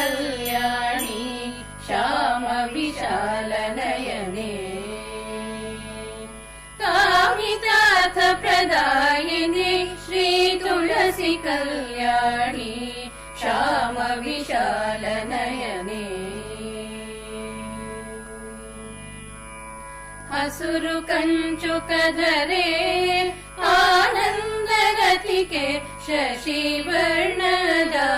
कल्याणि श्यामविशालनयने। विशाल कामिताथ प्रदायिनि श्री तुलसी कल्याणि श्याम विशाल नयने आनन्दगतिके शशिवर्णदा।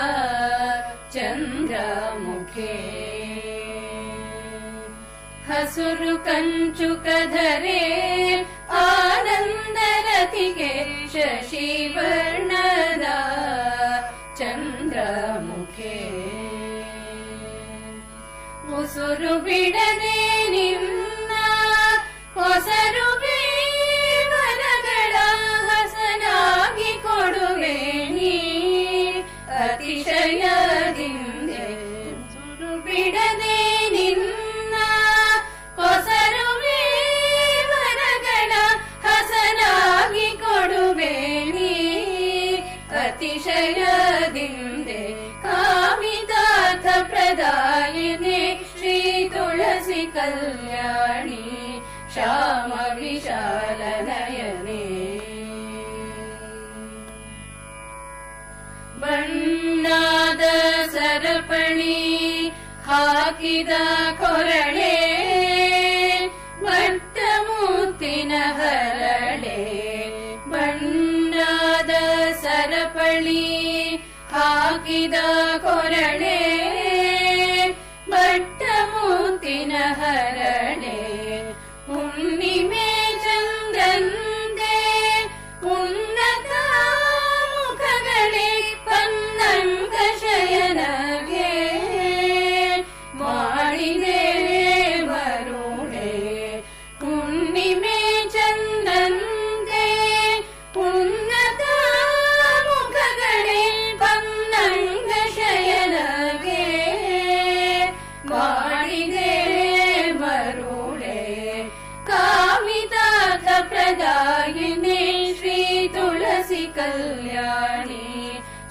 ಚಂದ್ರಮುಖೆ. ಹಸುರು ಕಂಚುಕಧರೆ ಆನಂದರತಿಗೆ ಶಶಿವರ್ಣದ ಚಂದ್ರಮುಖೆ. ಉಸುರು ಬಿಡದೆ ನಿನ್ನ ಹೊಸರು ವರಗಳ ಹಸನಾಗಿ ಕೊಡುವೆ ನೀ. ಅತಿಶಯ ಬಿಡದೆ ನಿನ್ನ ಹೊಸರು ವರಗಳ ಹಸನಾಗಿ ಕೊಡುವೆ ನೀ ಅತಿಶಯದಿಂದೆ ಕಾಮಿತಾಥ ಪ್ರದಾಯಿನಿ ಶ್ರೀ ತುಳಸಿ ಕಲ್ಯಾಣಿ श्याम विशाल नयने ಬಣ್ಣಾದ ಸರಪಣಿ ಹಾಕಿದ ಕೊರಳೆ ಬಟ್ಟ ಮುತ್ತಿನ ಹರಳೆ ಬಣ್ಣಾದ ಸರಪಳಿ ಹಾಕಿದ ಕೊರಳೆ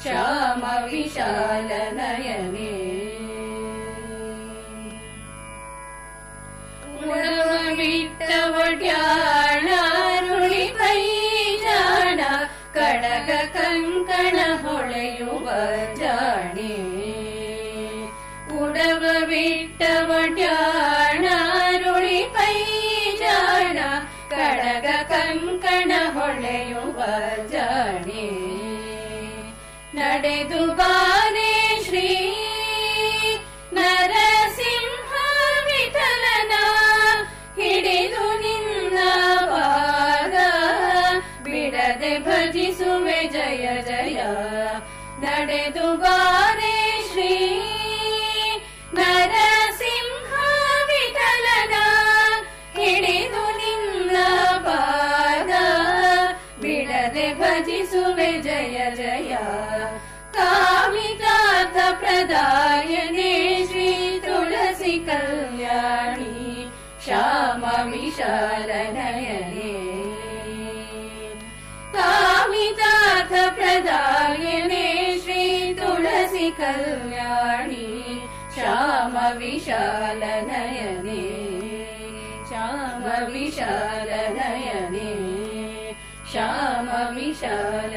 ಶ್ಯಾಮ ವಿಶಾಲ ನಯನೆ ಉಡವಿಟ್ಟ ಒಡ್ಯಾಣ ರುಳಿ ಜಾಣ ಕಡಗ ಕಂಕಣ ಹೊಳೆಯುವ ಜಾಣೆ ಉಡವ ಬಿಟ್ಟ ಒಡ್ಯಾಣ ರುಳಿ ಜಾಣ ಕಡಗ ಕಂಕಣ ಹೊಳೆಯುವ ಜಾಣೆ ನಡೆದು ಬಾರೆ ಶ್ರೀ ನರಸಿಂಹ ವಿಠಲನ ಹಿಡಿದು ನಿನ್ನ ಪಾದ ಬಿಡದೆ ಭಜಿಸುವೆ ಜಯ ಜಯ. ನಡೆದು ಬಾರೆ ಶ್ರೀ ನರಸಿಂಹ ವಿಠಲನ ಹಿಡಿದು ನಿನ್ನ ಪಾದ ಬಿಡದೆ ಭಜಿಸುವೆ ಜಯ ಜಯ. विशाल कामिताथ प्रदायिने श्री तुलसिकल्याणि श्याम विशाल नयने श्याम विशाल श्याम विशाल